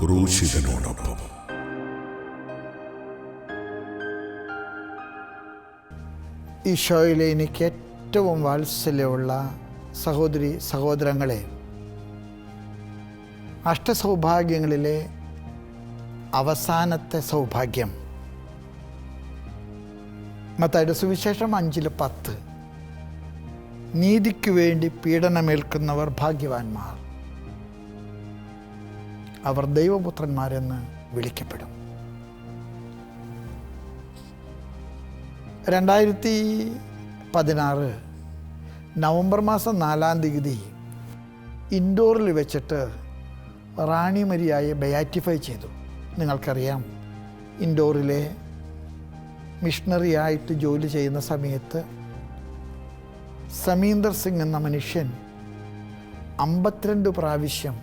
ക്രൂശിതനോടൊപ്പം. ഈശോയിലെ എനിക്ക് ഏറ്റവും വാത്സല്യമുള്ള സഹോദരി സഹോദരങ്ങളെ അഷ്ടസൗഭാഗ്യങ്ങളിലെ അവസാനത്തെ സൗഭാഗ്യം. മത്തായുടെ സുവിശേഷം അഞ്ചിൽ പത്ത്. നീതിക്ക് വേണ്ടി പീഡനമേൽക്കുന്നവർ ഭാഗ്യവാന്മാർ. അവർ ദൈവപുത്രന്മാരെന്ന് വിളിക്കപ്പെടും. രണ്ടായിരത്തി പതിനാറ് നവംബർ മാസം നാലാം തീയതി ഇൻഡോറിൽ വെച്ചിട്ട് റാണി മരിയായെ ബയാറ്റിഫൈ ചെയ്തു. നിങ്ങൾക്കറിയാം ഇൻഡോറിലെ മിഷണറിയായിട്ട് ജോലി ചെയ്യുന്ന സമയത്ത് സമീന്ദർ സിംഗ് എന്ന മനുഷ്യൻ അമ്പത്തിരണ്ട് പ്രാവശ്യം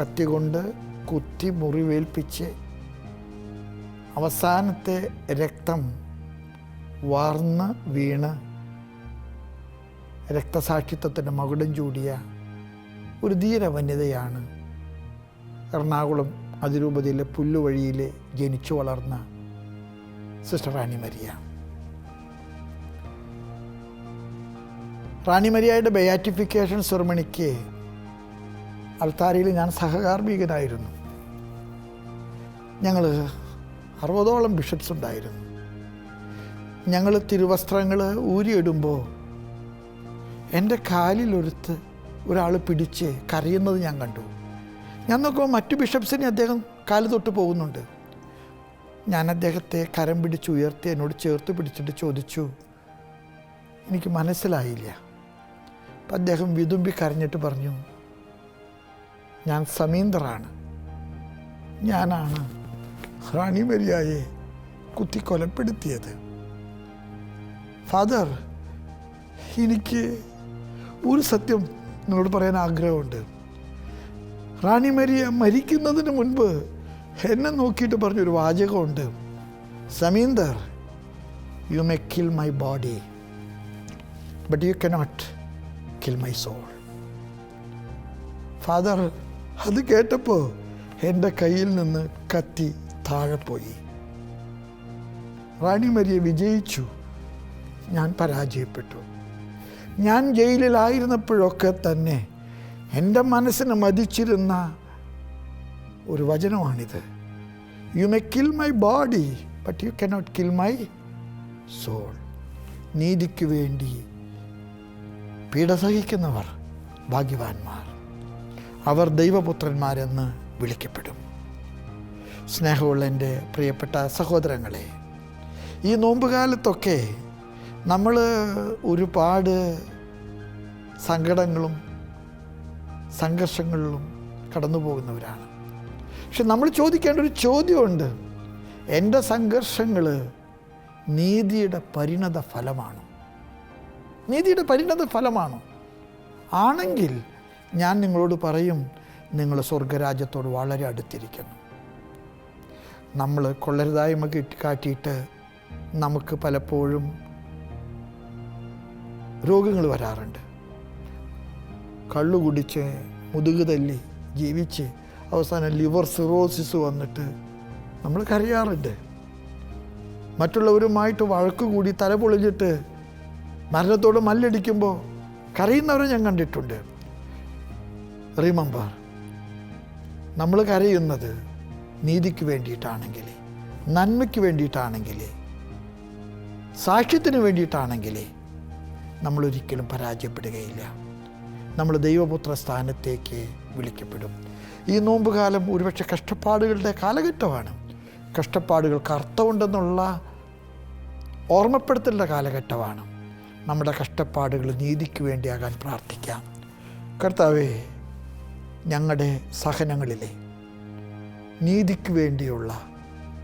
കത്തികൊണ്ട് കുത്തി മുറിവേൽപ്പിച്ച് അവസാനത്തെ രക്തം വാർന്ന് വീണ് രക്തസാക്ഷിത്വത്തിന്റെ മകുടം ചൂടിയ ഒരു ധീര എറണാകുളം അതിരൂപതയിലെ പുല്ലുവഴിയിൽ ജനിച്ചു വളർന്ന സിസ്റ്റർ റാണി മരിയ റാണി മരിയയുടെ ബയാറ്റിഫിക്കേഷൻ സെറമണിക്ക് അൾത്താരയിൽ ഞാൻ സഹകാർമ്മികനായിരുന്നു. ഞങ്ങൾ അറുപതോളം ബിഷപ്സ് ഉണ്ടായിരുന്നു. ഞങ്ങൾ തിരുവസ്ത്രങ്ങൾ ഊരിയിടുമ്പോൾ എന്റെ കാലിലൊരുത്ത് ഒരാൾ പിടിച്ച് കരയുന്നത് ഞാൻ കണ്ടു. ഞാൻ നോക്കുമ്പോൾ മറ്റു ബിഷപ്സിനെ അദ്ദേഹം കാൽ തൊട്ട് പോകുന്നുണ്ട്. ഞാൻ അദ്ദേഹത്തെ കരം പിടിച്ച് ഉയർത്തി എന്നോട് ചേർത്ത് പിടിച്ചിട്ട് ചോദിച്ചു എനിക്ക് മനസ്സിലായില്ല. അപ്പം അദ്ദേഹം വിതുമ്പി കരഞ്ഞിട്ട് പറഞ്ഞു ഞാൻ സമീന്ദറാണ് ഞാനാണ് റാണി മരിയായെ കുത്തി കൊലപ്പെടുത്തിയത് ഫാദർ എനിക്ക് ഒരു സത്യം നിങ്ങളോട് പറയാൻ ആഗ്രഹമുണ്ട്. റാണി മരിയ മരിക്കുന്നതിന് മുൻപ് എന്നെ നോക്കിയിട്ട് പറഞ്ഞൊരു വാചകമുണ്ട്. സമീന്ദർ you may kill my body but you cannot kill my soul father അത് കേട്ടപ്പോൾ എന്റെ കയ്യിൽ നിന്ന് കത്തി താഴെ പോയി. റാണി മരിയെ വിജയിച്ചു. ഞാൻ പരാജയപ്പെട്ടു. ഞാൻ ജയിലിലായിരുന്നപ്പോഴൊക്കെ തന്നെ എന്റെ മനസ്സിന് മതിച്ചിരുന്ന ഒരു വചനമാണിത്. You may kill my body but you cannot kill my soul നീതിക്ക് വേണ്ടി പീഡ സഹിക്കുന്നവർ ഭാഗ്യവാന്മാർ. അവർ ദൈവപുത്രന്മാരെന്ന് വിളിക്കപ്പെടും. സ്നേഹമുള്ള എന്റെ പ്രിയപ്പെട്ട സഹോദരങ്ങളെ ഈ നോമ്പുകാലത്തൊക്കെ നമ്മൾ ഒരുപാട് സങ്കടങ്ങളും സംഘർഷങ്ങളിലും കടന്നു പോകുന്നവരാണ് പക്ഷെ നമ്മൾ ചോദിക്കേണ്ട ഒരു ചോദ്യമുണ്ട്. എന്റെ സംഘർഷങ്ങൾ നീതിയുടെ പരിണത ഫലമാണ് നീതിയുടെ പരിണത ഫലമാണ്? ആണെങ്കിൽ ഞാൻ നിങ്ങളോട് പറയും നിങ്ങൾ സ്വർഗരാജ്യത്തോട് വളരെ അടുത്തിരിക്കുന്നു. നമ്മൾ കൊള്ളരുതായ്മ കിട്ടി കാട്ടിയിട്ട് നമുക്ക് പലപ്പോഴും രോഗങ്ങൾ വരാറുണ്ട്. കള്ളു കുടിച്ച് മുതുക് തല്ലി ജീവിച്ച് അവസാനം ലിവർ സിറോസിസ് വന്നിട്ട് നമ്മൾ കരയാറുണ്ട്. മറ്റുള്ളവരുമായിട്ട് വഴക്കുകൂടി തല പൊളിഞ്ഞിട്ട് മരണത്തോട് മല്ലടിക്കുമ്പോൾ കരയുന്നവരെ ഞാൻ കണ്ടിട്ടുണ്ട്. റിമംബർ നമ്മൾ കരയുന്നത് നീതിക്ക് വേണ്ടിയിട്ടാണെങ്കിൽ നന്മയ്ക്ക് വേണ്ടിയിട്ടാണെങ്കിൽ സാക്ഷ്യത്തിന് വേണ്ടിയിട്ടാണെങ്കിൽ നമ്മൾ ഒരിക്കലും പരാജയപ്പെടുകയില്ല. നമ്മൾ ദൈവപുത്ര സ്ഥാനത്തേക്ക് വിളിക്കപ്പെടും. ഈ നോമ്പുകാലം ഒരുപക്ഷെ കഷ്ടപ്പാടുകളുടെ കാലഘട്ടമാണ്. കഷ്ടപ്പാടുകൾക്ക് അർത്ഥമുണ്ടെന്നുള്ള ഓർമ്മപ്പെടുത്തലിന്റെ കാലഘട്ടമാണ്. നമ്മുടെ കഷ്ടപ്പാടുകൾ നീതിക്ക് വേണ്ടിയാകാൻ പ്രാർത്ഥിക്കാം. കർത്താവേ ഞങ്ങളുടെ സഹനങ്ങളിലെ നീതിക്ക് വേണ്ടിയുള്ള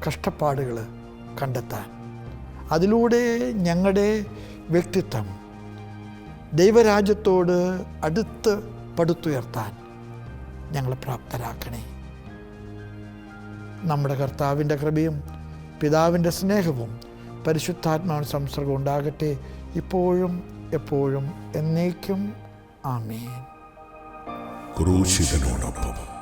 കഷ്ടപ്പാടുകൾ കണ്ടെത്താൻ. അതിലൂടെ ഞങ്ങളുടെ വ്യക്തിത്വം ദൈവരാജ്യത്തോട് അടുത്ത് പടുത്തുയർത്താൻ ഞങ്ങൾ പ്രാപ്തരാക്കണേ. നമ്മുടെ കർത്താവിന്റെ കൃപയും പിതാവിന്റെ സ്നേഹവും പരിശുദ്ധാത്മാവിന് സംസർഗം ഉണ്ടാകട്ടെ ഇപ്പോഴും എപ്പോഴും എന്നേക്കും ആമേൻ. ക്രൂശിതനോടൊപ്പം.